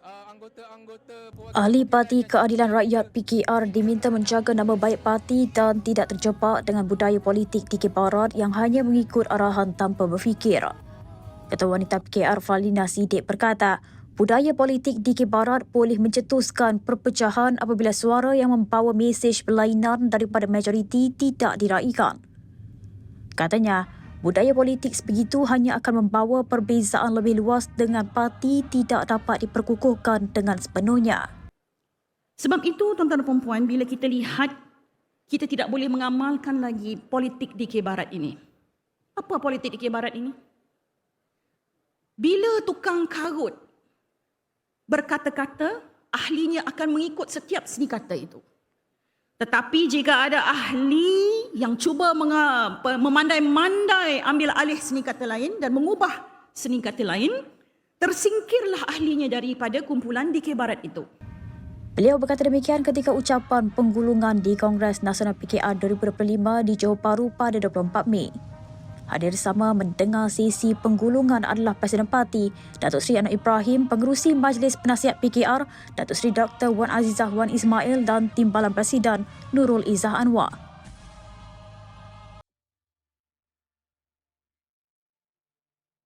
uh, Ahli Parti Keadilan Rakyat PKR diminta menjaga nama baik parti dan tidak terjebak dengan budaya politik DK Barat yang hanya mengikut arahan tanpa berfikir. Ketua Wanita PKR Falina Sidik berkata, budaya politik DK Barat boleh mencetuskan perpecahan apabila suara yang membawa mesej berlainan daripada majoriti tidak diraikan. Katanya, budaya politik sebegitu hanya akan membawa perbezaan lebih luas dengan parti tidak dapat diperkukuhkan dengan sepenuhnya. Sebab itu tuan-tuan dan puan bila kita lihat kita tidak boleh mengamalkan lagi politik DK Barat ini. Apa politik DK Barat ini? Bila tukang karut berkata-kata, ahlinya akan mengikut setiap seni kata itu. Tetapi jika ada ahli yang cuba memandai-mandai ambil alih seni kata lain dan mengubah seni kata lain, tersingkirlah ahlinya daripada kumpulan DK Barat itu. Beliau berkata demikian ketika ucapan penggulungan di Kongres Nasional PKR 2025 di Johor Bahru pada 24 Mei. Hadir sama mendengar sesi penggulungan adalah Presiden Parti, Datuk Seri Anwar Ibrahim, Pengerusi Majlis Penasihat PKR, Datuk Seri Dr. Wan Azizah Wan Ismail dan Timbalan Presiden Nurul Izzah Anwar.